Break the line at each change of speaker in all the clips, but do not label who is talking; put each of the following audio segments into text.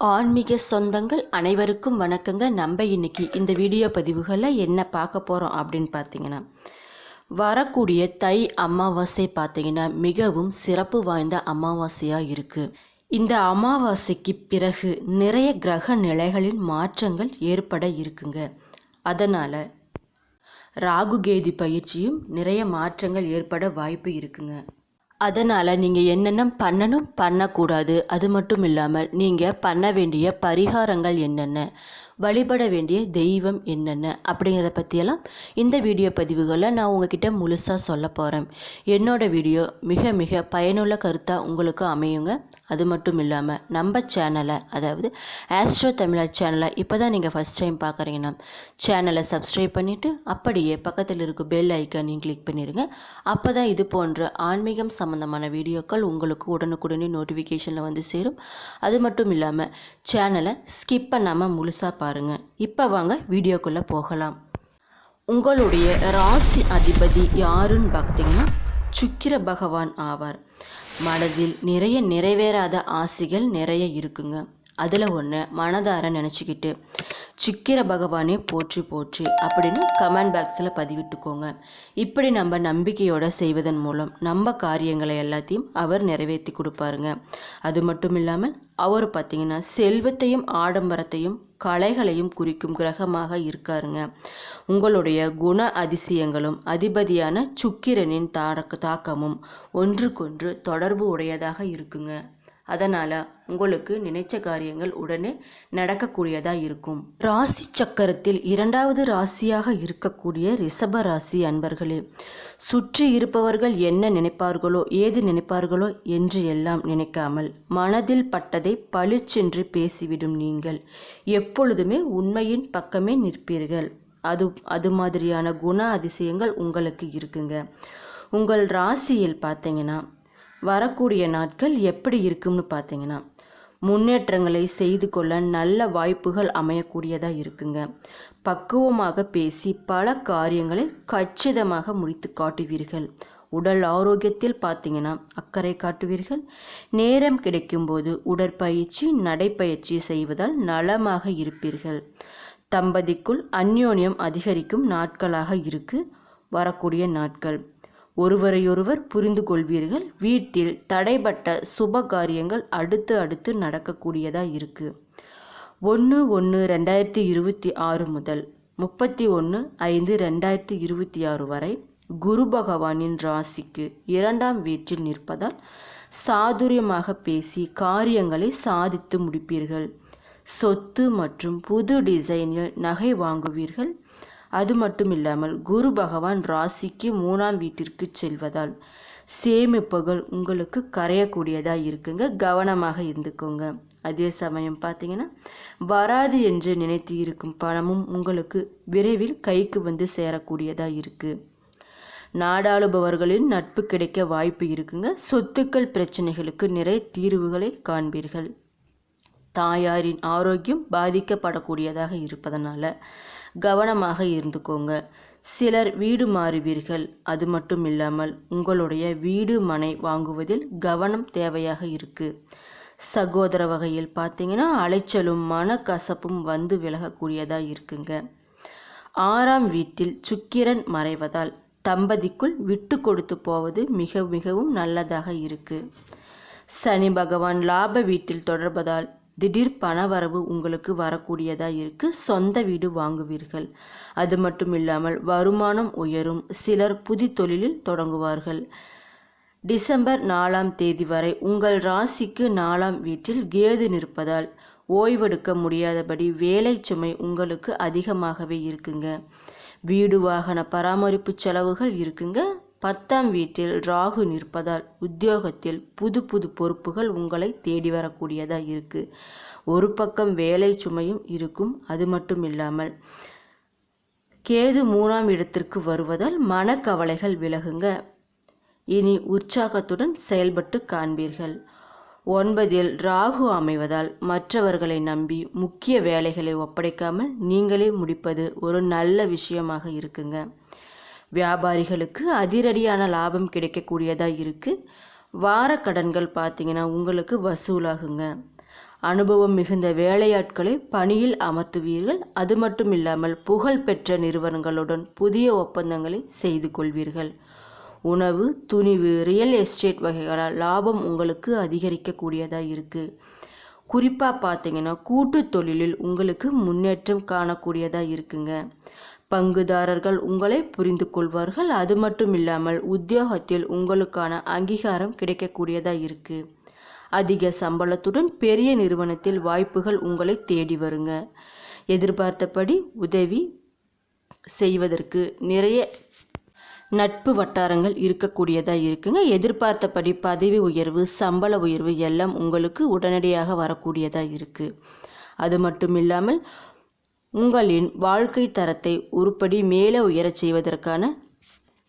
ஆன்மீக சொந்தங்கள் அனைவருக்கும் வணக்கங்க. நம்ம இன்னைக்கு இந்த வீடியோ பதிவுகளை என்ன பார்க்க போகிறோம் அப்படின்னு பார்த்தீங்கன்னா வரக்கூடிய தை அமாவாசை பார்த்தீங்கன்னா மிகவும் சிறப்பு வாய்ந்த அமாவாசையாக இருக்குது இந்த அமாவாசைக்கு பிறகு நிறைய கிரக நிலைகளின் மாற்றங்கள் ஏற்பட இருக்குங்க. அதனால் ராகுகேது பயிற்சியும் நிறைய மாற்றங்கள் ஏற்பட வாய்ப்பு இருக்குங்க. அதனால் நீங்கள் என்னென்ன பண்ணணும் பண்ணக்கூடாது. அது மட்டும் இல்லாமல் நீங்கள் பண்ண வேண்டிய பரிகாரங்கள் என்னென்ன? வழிபட வேண்டிய தெய்வம் என்னென்ன அப்படிங்கிறத பற்றியெல்லாம் இந்த வீடியோ பதிவுகளில் நான் உங்ககிட்ட முழுசாக சொல்ல போகிறேன் என்னோட வீடியோ மிக மிக பயனுள்ள கருத்தாக உங்களுக்கு அமையுங்க. அது மட்டும் இல்லாமல் நம்ம சேனலை அதாவது ஆஸ்ட்ரோ தமிழர் சேனலை இப்போ தான் நீங்கள் ஃபஸ்ட் டைம் பார்க்குறீங்கன்னா சேனலை சப்ஸ்கிரைப் பண்ணிவிட்டு அப்படியே பக்கத்தில் இருக்க பெல் ஐக்கானையும் கிளிக் பண்ணிடுங்க அப்போ தான் இது போன்ற ஆன்மீகம் சம்மந்தமான வீடியோக்கள் உங்களுக்கு உடனுக்குடனே நோட்டிஃபிகேஷனில் வந்து சேரும். அது மட்டும் இல்லாமல் சேனலை ஸ்கிப் பண்ணாமல் முழுசாக பாருங்கள் இப்போ வாங்க வீடியோக்குள்ளே போகலாம். உங்களுடைய ராசி அதிபதி யாருன்னு பார்த்தீங்கன்னா சுக்கிர பகவான் ஆவார். மனதில் நிறைய நிறைவேறாத ஆசைகள் நிறைய இருக்குங்க. அதில் ஒன்று மனதார நினச்சிக்கிட்டு சுக்கிர பகவானே போற்றி போற்றி அப்படின்னு கமெண்ட் பாக்ஸில் பதிவிட்டுக்கோங்க. இப்படி நம்ம நம்பிக்கையோடு செய்வதன் மூலம் நம்ம காரியங்களை எல்லாத்தையும் அவர் நிறைவேற்றி கொடுப்பாருங்க. அது மட்டும் இல்லாமல் அவர் பார்த்திங்கன்னா செல்வத்தையும் ஆடம்பரத்தையும் கலைகளையும் குறிக்கும் கிரகமாக இருக்காருங்க. உங்களுடைய குண அதிசயங்களும் அதிபதியான சுக்கிரனின் தாக்க தாக்கமும் ஒன்றுக்கொன்று தொடர்பு உடையதாக இருக்குங்க. அதனால் உங்களுக்கு நினைச்ச காரியங்கள் உடனே நடக்கக்கூடியதாக இருக்கும். ராசி சக்கரத்தில் இரண்டாவது ராசியாக இருக்கக்கூடிய ரிஷப ராசி அன்பர்களே சுற்றி இருப்பவர்கள் என்ன நினைப்பார்களோ ஏது நினைப்பார்களோ என்று எல்லாம் நினைக்காமல் மனதில் பட்டதை பளிச்சென்று பேசிவிடும் நீங்கள். எப்பொழுதுமே உண்மையின் பக்கமே நிற்பீர்கள். அது அது மாதிரியான குண அதிசயங்கள் உங்களுக்கு இருக்குங்க. உங்கள் ராசியில் பார்த்தீங்கன்னா வரக்கூடிய நாட்கள் எப்படி இருக்கும்னு பார்த்தீங்கன்னா முன்னேற்றங்களை செய்து கொள்ள நல்ல வாய்ப்புகள் அமையக்கூடியதாக இருக்குங்க. பக்குவமாக பேசி பல காரியங்களை கச்சிதமாக முடித்து காட்டுவீர்கள். உடல் ஆரோக்கியத்தில் பார்த்தீங்கன்னா அக்கறை காட்டுவீர்கள். நேரம் கிடைக்கும்போது உடற்பயிற்சி நடைப்பயிற்சி செய்வதால் நலமாக இருப்பீர்கள். தம்பதிக்குள் அந்யோன்யம் அதிகரிக்கும் நாட்களாக இருக்கு. வரக்கூடிய நாட்கள். ஒருவரையொருவர் புரிந்து கொள்வீர்கள் வீட்டில் தடைப்பட்ட சுப காரியங்கள் அடுத்து அடுத்து நடக்கக்கூடியதாக இருக்குது ஒன்று ஒன்று ரெண்டாயிரத்தி இருபத்தி ஆறு முதல் முப்பத்தி ஒன்று ஐந்து ரெண்டாயிரத்தி இருபத்தி ஆறு வரை குரு பகவானின் ராசிக்கு இரண்டாம் வீட்டில் நிற்பதால் சாதுரியமாக பேசி காரியங்களை சாதித்து முடிப்பீர்கள். சொத்து மற்றும் புது டிசைனில் நகை வாங்குவீர்கள். அது மட்டும் இல்லாமல் குரு பகவான் ராசிக்கு மூணாம் வீட்டிற்கு செல்வதால் சேமிப்புகள் உங்களுக்கு கரையக்கூடியதாக இருக்குங்க. கவனமாக இருந்துக்கோங்க. அதே சமயம் பார்த்தீங்கன்னா வராது என்று நினைத்து இருக்கும் பணமும் உங்களுக்கு விரைவில் கைக்கு வந்து சேரக்கூடியதாக இருக்குது நாடாளுபவர்களின் நட்பு கிடைக்க வாய்ப்பு இருக்குங்க. சொத்துக்கள் பிரச்சனைகளுக்கு நிறைய தீர்வுகளை காண்பீர்கள். தாயாரின் ஆரோக்கியம் பாதிக்கப்படக்கூடியதாக இருப்பதனால கவனமாக இருந்துக்கோங்க. சிலர் வீடு மாறுவீர்கள். அது மட்டும் இல்லாமல் உங்களுடைய வீடு மனை வாங்குவதில் கவனம் தேவையாக இருக்குது சகோதர வகையில் பார்த்தீங்கன்னா அலைச்சலும் மனக்கசப்பும் வந்து விலகக்கூடியதாக இருக்குங்க. ஆறாம் வீட்டில் சுக்கிரன் மறைவதால் தம்பதிக்குள் விட்டு கொடுத்து போவது மிக மிகவும் நல்லதாக இருக்குது சனி பகவான் லாப வீட்டில் தொடர்பதால் திடீர் பணவரவு உங்களுக்கு வரக்கூடியதாக இருக்குது சொந்த வீடு வாங்குவீர்கள். அது மட்டும் இல்லாமல் வருமானம் உயரும். சிலர் புதி தொழிலில் தொடங்குவார்கள். டிசம்பர் நாலாம் தேதி வரை உங்கள் ராசிக்கு நாலாம் வீட்டில் கேது நிற்பதால் ஓய்வெடுக்க முடியாதபடி வேலை சுமை உங்களுக்கு அதிகமாகவே இருக்குங்க. வீடு வாகன பராமரிப்பு செலவுகள் இருக்குங்க. பத்தாம் வீட்டில் ராகு நிற்பதால் உத்தியோகத்தில் புது புது பொறுப்புகள் உங்களை தேடி வரக்கூடியதாக இருக்குது ஒரு பக்கம் வேலை சுமையும் இருக்கும் அது மட்டும் இல்லாமல் கேது மூணாம் இடத்திற்கு வருவதால் மனக்கவலைகள் விலகுங்க. இனி உற்சாகத்துடன் செயல்பட்டு காண்பீர்கள். ஒன்பதில் ராகு அமைவதால் மற்றவர்களை நம்பி முக்கிய வேலைகளை ஒப்படைக்காமல் நீங்களே முடிப்பது ஒரு நல்ல விஷயமாக இருக்குங்க. வியாபாரிகளுக்கு அதிரடியான லாபம் கிடைக்கக்கூடியதாக இருக்குது வார கடன்கள் பார்த்திங்கன்னா உங்களுக்கு வசூலாகுங்க. அனுபவம் மிகுந்த வேலையாட்களை பணியில் அமர்த்துவீர்கள். அது மட்டும் இல்லாமல் புகழ்பெற்ற நிறுவனங்களுடன் புதிய ஒப்பந்தங்களை செய்து கொள்வீர்கள். உணவு துணிவு ரியல் எஸ்டேட் வகைகளால் லாபம் உங்களுக்கு அதிகரிக்கக்கூடியதாக இருக்குது குறிப்பாக பார்த்தீங்கன்னா கூட்டு தொழிலில் உங்களுக்கு முன்னேற்றம் காணக்கூடியதாக இருக்குங்க. பங்குதாரர்கள் உங்களை புரிந்து கொள்வார்கள் அது மட்டும் இல்லாமல் உத்தியோகத்தில் உங்களுக்கான அங்கீகாரம் கிடைக்கக்கூடியதாக இருக்குது அதிக சம்பளத்துடன் பெரிய நிறுவனத்தில் வாய்ப்புகள் உங்களை தேடி வருங்க. எதிர்பார்த்தபடி உதவி செய்வதற்கு நிறைய நட்பு வட்டாரங்கள் இருக்கக்கூடியதாக இருக்குங்க. எதிர்பார்த்தபடி பதவி உயர்வு சம்பள உயர்வு எல்லாம் உங்களுக்கு உடனடியாக வரக்கூடியதாக இருக்குது அது மட்டும் இல்லாமல் உங்களின் வாழ்க்கை தரத்தை உருப்படி மேலே உயரச் செய்வதற்கான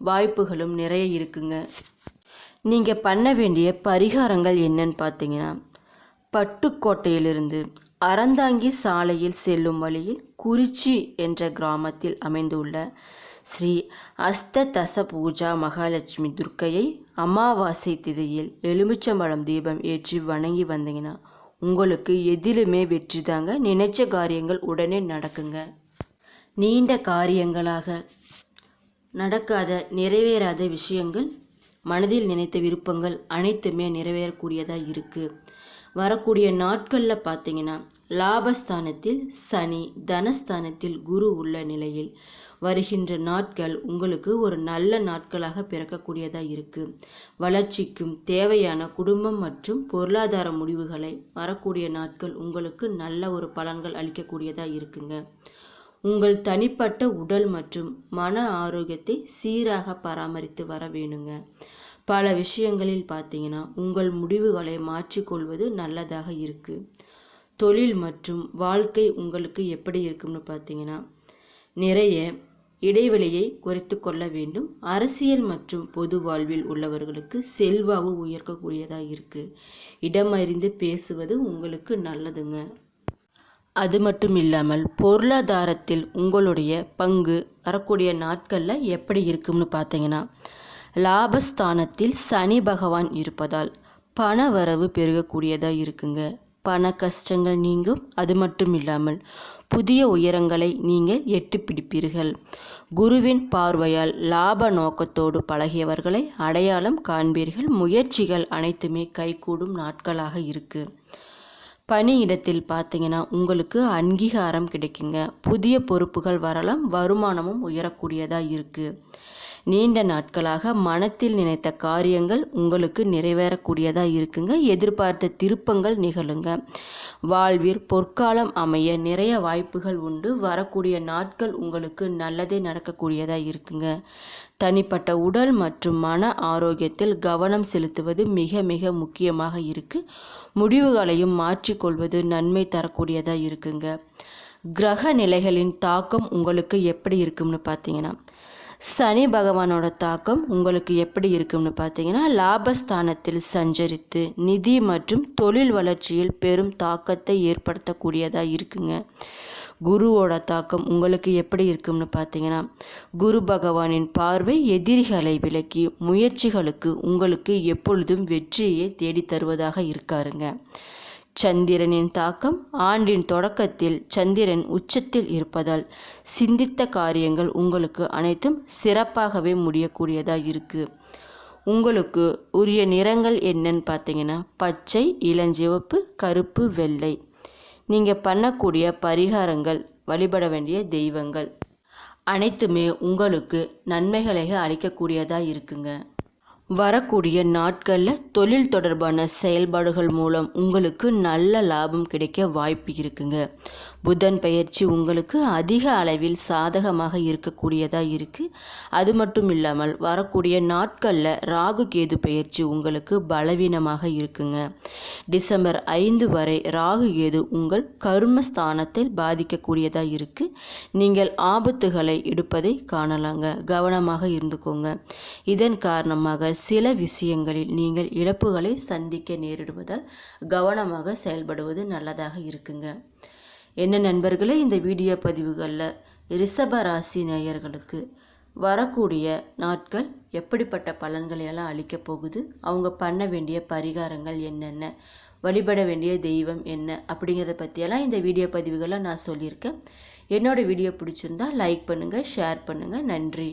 வாய்ப்புகளும் நிறைய இருக்குங்க. நீங்கள் பண்ண வேண்டிய பரிகாரங்கள் என்னன்னு பார்த்தீங்கன்னா பட்டுக்கோட்டையிலிருந்து அறந்தாங்கி சாலையில் செல்லும் வழியில் குறிச்சி என்ற கிராமத்தில் அமைந்துள்ள ஸ்ரீ அஸ்த தச பூஜா மகாலட்சுமி துர்க்கையை அமாவாசை திதியில் எலுமிச்சம்பழம் தீபம் ஏற்றி வணங்கி வந்தீங்கன்னா உங்களுக்கு எதிலுமே வெற்றி தாங்க. நினைச்ச காரியங்கள் உடனே நடக்குங்க. நீண்ட காரியங்களாக நடக்காத நிறைவேறாத விஷயங்கள் மனதில் நினைத்த விருப்பங்கள் அனைத்துமே நிறைவேறக்கூடியதாக இருக்குது வரக்கூடிய நாட்களில் பார்த்தீங்கன்னா லாபஸ்தானத்தில் சனி தனஸ்தானத்தில் குரு உள்ள நிலையில் வருகின்ற நாட்கள் உங்களுக்கு ஒரு நல்ல நாட்களாக பிறக்கக்கூடியதாக இருக்குது வளர்ச்சிக்கும் தேவையான குடும்பம் மற்றும் பொருளாதார முடிவுகளை வரக்கூடிய நாட்கள் உங்களுக்கு நல்ல ஒரு பலன்கள் அளிக்கக்கூடியதாக இருக்குங்க. உங்கள் தனிப்பட்ட உடல் மற்றும் மன ஆரோக்கியத்தை சீராக பராமரித்து வர வேணுங்க. பல விஷயங்களில் பார்த்தீங்கன்னா உங்கள் முடிவுகளை மாற்றிக்கொள்வது நல்லதாக இருக்குது தொழில் மற்றும் வாழ்க்கை உங்களுக்கு எப்படி இருக்கும்னு பார்த்தீங்கன்னா நிறைய இடைவெளியை குறைத்து கொள்ள வேண்டும். அரசியல் மற்றும் பொது வாழ்வில் உள்ளவர்களுக்கு செல்வாவு உயர்க்கக்கூடியதாக இருக்குது இடமறிந்து பேசுவது உங்களுக்கு நல்லதுங்க. அது மட்டும் இல்லாமல் பொருளாதாரத்தில் உங்களுடைய பங்கு வரக்கூடிய நாட்களில் எப்படி இருக்கும்னு பார்த்தீங்கன்னா லாபஸ்தானத்தில் சனி பகவான் இருப்பதால் பண வரவு பெருகக்கூடியதாக இருக்குங்க. பண கஷ்டங்கள் நீங்கும். அது மட்டும் இல்லாமல் புதிய உயரங்களை நீங்கள் எட்டு பிடிப்பீர்கள். குருவின் பார்வையால் லாப நோக்கத்தோடு பழகியவர்களை அடையாளம் காண்பீர்கள். முயற்சிகள் அனைத்துமே கைகூடும் நாட்களாக இருக்குது பணியிடத்தில் பார்த்தீங்கன்னா உங்களுக்கு அங்கீகாரம் கிடைக்குங்க. புதிய பொறுப்புகள் வரலாம் வருமானமும் உயரக்கூடியதாக இருக்குது நீண்ட நாட்களாக மனத்தில் நினைத்த காரியங்கள் உங்களுக்கு நிறைவேறக்கூடியதாக இருக்குங்க. எதிர்பார்த்த திருப்பங்கள் நிகழுங்க. வாழ்வில் பொற்காலம் அமைய நிறைய வாய்ப்புகள் உண்டு. வரக்கூடிய நாட்கள் உங்களுக்கு நல்லதே நடக்கக்கூடியதாக இருக்குங்க. தனிப்பட்ட உடல் மற்றும் மன ஆரோக்கியத்தில் கவனம் செலுத்துவது மிக மிக முக்கியமாக இருக்குது முடிவுகளையும் மாற்றிக்கொள்வது நன்மை தரக்கூடியதாக இருக்குங்க. கிரக நிலைகளின் தாக்கம் உங்களுக்கு எப்படி இருக்கும்னு பார்த்தீங்கன்னா சனி பகவானோட தாக்கம் உங்களுக்கு எப்படி இருக்கும்னு பார்த்தீங்கன்னா லாபஸ்தானத்தில் சஞ்சரித்து நிதி மற்றும் தொழில் வளர்ச்சியில் பெரும் தாக்கத்தை ஏற்படுத்தக்கூடியதாக இருக்குங்க. குருவோட தாக்கம் உங்களுக்கு எப்படி இருக்கும்னு பார்த்தீங்கன்னா குரு பகவானின் பார்வை எதிரிகளை விலக்கி முயற்சிகளுக்கு உங்களுக்கு எப்பொழுதும் வெற்றியை தேடித் தருவதாக இருக்காருங்க. சந்திரனின் தாக்கம் ஆண்டின் தொடக்கத்தில் சந்திரன் உச்சத்தில் இருப்பதால் சிந்தித்த காரியங்கள் உங்களுக்கு அனைத்தும் சிறப்பாகவே முடியக்கூடியதாக இருக்குது உங்களுக்கு உரிய நிறங்கள் என்னன்னு பார்த்தீங்கன்னா பச்சை இளஞ்சிவப்பு கருப்பு வெள்ளை. நீங்கள் பண்ணக்கூடிய பரிகாரங்கள் வழிபட வேண்டிய தெய்வங்கள். அனைத்துமே உங்களுக்கு நன்மைகளை அளிக்கக்கூடியதாக இருக்குங்க. வரக்கூடிய நாட்களில் தொழில் தொடர்பான செயல்பாடுகள் மூலம் உங்களுக்கு நல்ல லாபம் கிடைக்க வாய்ப்பு இருக்குங்க. புதன் பயிற்சி உங்களுக்கு அதிக அளவில் சாதகமாக இருக்கக்கூடியதாக இருக்குது அது மட்டும் இல்லாமல் வரக்கூடிய நாட்களில் ராகு கேது பயிற்சி உங்களுக்கு பலவீனமாக இருக்குங்க. டிசம்பர் ஐந்து வரை ராகு கேது உங்கள் கர்மஸ்தானத்தில் பாதிக்கக்கூடியதாக இருக்குது நீங்கள் ஆபத்துகளை எடுப்பதை காணலாங்க. கவனமாக இருந்துக்கோங்க. இதன் காரணமாக சில விஷயங்களில் நீங்கள் இழப்புகளை சந்திக்க நேரிடுவதால் கவனமாக செயல்படுவது நல்லதாக இருக்குங்க. என்ன நண்பர்களே இந்த வீடியோ பதிவுகளில் ரிஷப ராசி நேயர்களுக்கு வரக்கூடிய நாட்கள் எப்படிப்பட்ட பலன்களை எல்லாம் அளிக்கப் போகுது? அவங்க பண்ண வேண்டிய பரிகாரங்கள் என்னென்ன? வழிபட வேண்டிய தெய்வம் என்ன? அப்படிங்கிறத பற்றியெல்லாம் இந்த வீடியோ பதிவுகளை நான் சொல்லியிருக்கேன். என்னோடய வீடியோ பிடிச்சிருந்தா லைக் பண்ணுங்கள் ஷேர் பண்ணுங்கள் நன்றி.